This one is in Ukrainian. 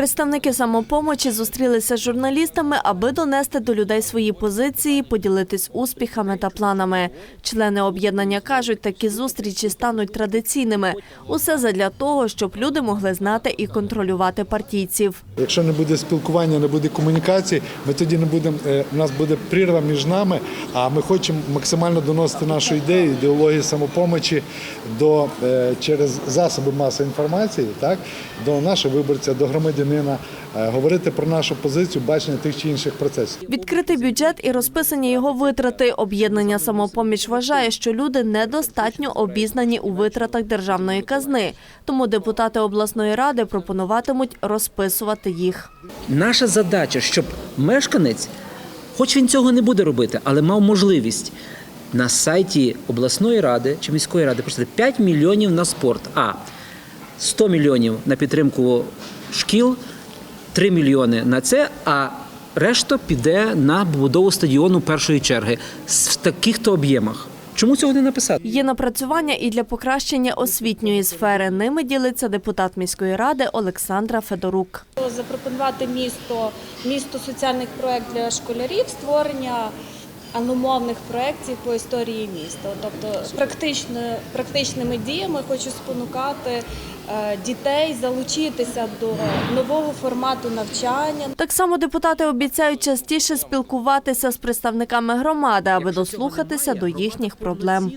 Представники самопомочі зустрілися з журналістами, аби донести до людей свої позиції, поділитись успіхами та планами. Члени об'єднання кажуть, такі зустрічі стануть традиційними. Усе задля того, щоб люди могли знати і контролювати партійців. Якщо не буде спілкування, не буде комунікації, ми тоді не будемо. е, У нас буде прірва між нами. А ми хочемо максимально доносити нашу ідею, ідеологію самопомочі до е, через засоби масової інформації, так до нашого виборця, до громадянина, е, говорити про нашу позицію, бачення тих чи інших процесів. Відкритий бюджет і розписані його витрати. Об'єднання самопоміч вважає, що люди недостатньо обізнані у витратах державної казни. Тому депутати обласної ради пропонуватимуть розписувати їх. Наша задача, щоб мешканець, хоч він цього не буде робити, але мав можливість на сайті обласної ради чи міської ради прочитати 5 мільйонів на спорт. А 100 мільйонів на підтримку шкіл, 3 мільйони на це. А решта піде на побудову стадіону першої черги в таких-то об'ємах. Чому цього не написати? Є напрацювання і для покращення освітньої сфери. Ними ділиться депутат міської ради Олександра Федорук. запропонувати місто, місто соціальних проєктів для школярів, створення аномовних проєктів по історії міста. Тобто практично, практичними діями хочу спонукати дітей залучитися до нового формату навчання, Так само депутати обіцяють частіше спілкуватися з представниками громади, аби дослухатися до їхніх проблем.